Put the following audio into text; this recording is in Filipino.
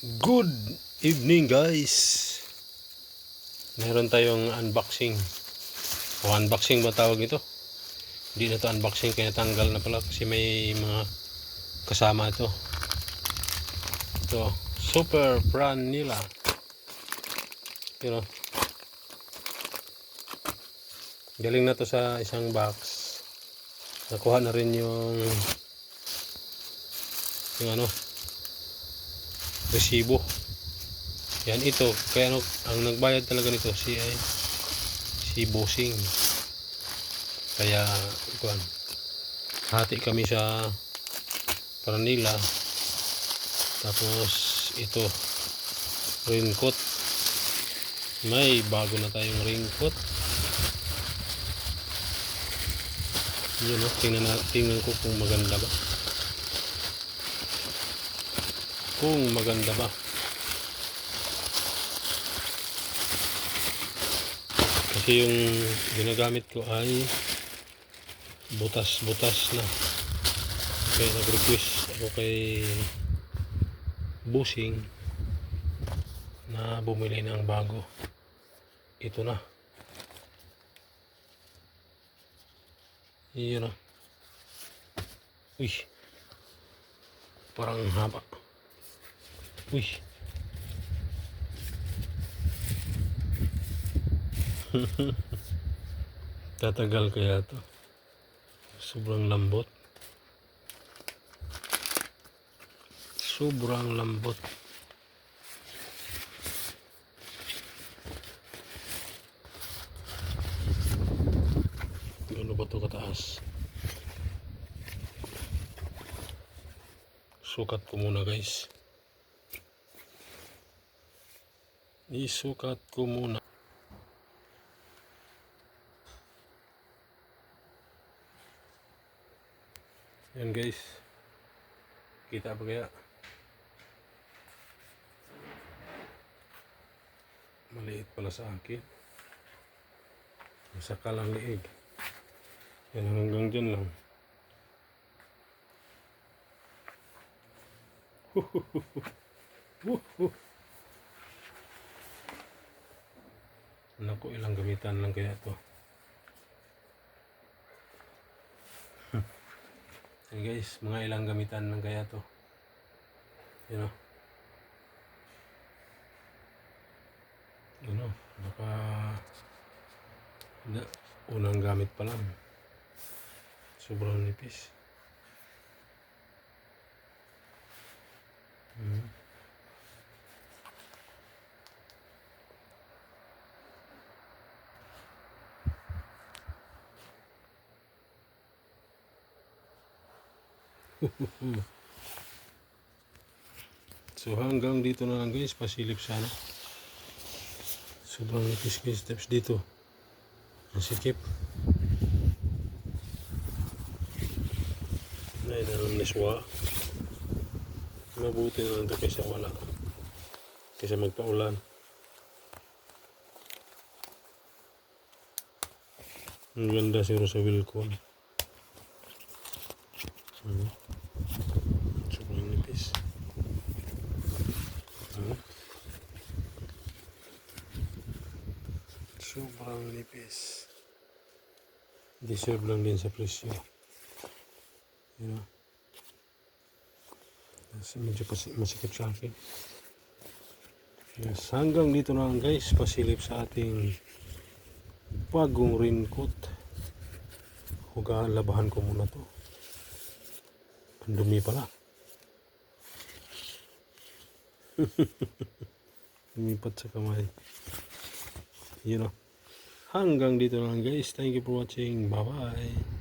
Good evening guys. Meron tayong unboxing. O unboxing ba tawag ito? Hindi na to unboxing kaya tanggal na pala kasi may mga kasama ito. Ito, super brand nila. You know. Galing na to sa isang box. Nakuha na rin yung yung ano resibo. Yan ito. Kaya ano, ang nagbayad talaga nito si ay si Bossing. Kaya kuan. Hati kami sa Paranila. Tapos ito raincoat. May bago na tayong raincoat. Yun, oh, tingnan, na, tingnan ko kung maganda ba. Kung maganda ba. Kasi yung ginagamit ko ay butas-butas na. Kaya nag-request ako kay Busing na bumili ng bago. Ito na. Iyon na. Uy. Parang haba. Uy. Tatagal kaya to. Sobrang lambot. Sobrang lambot. Ano ba to kataas? Sukat ko muna guys. Isukat ko muna. Yan guys. Kita ba kaya? Maliit pala sa akin. Sa kalang liig. Yan hanggang dyan lang. Naku, ilang gamitan lang kaya to. Hey guys, mga ilang gamitan lang kaya to. You know. Ano, baka na, unang gamit pa lang. Sobrang nipis. Hmm. So hanggang dito na lang guys, pasilip sana. Sobrang nipis guys, steps dito. Ang sikip. Ay, nalang niswa. Mabuti na lang ito kaysa wala. Kaysa magpaulan. Ang ganda siguro sa Wilcon. Hmm. Sobrang nipis. Hmm. Sobrang nipis. Deserve lang din sa presyo. You know? Kasi medyo masikip sa akin. Yes, hanggang dito na lang guys. Pasilip sa ating bagong raincoat. Hugaan labahan ko muna to. Ang dumi pala. Lumipat sa kamay. You know. Hanggang dito lang guys. Thank you for watching. Bye bye.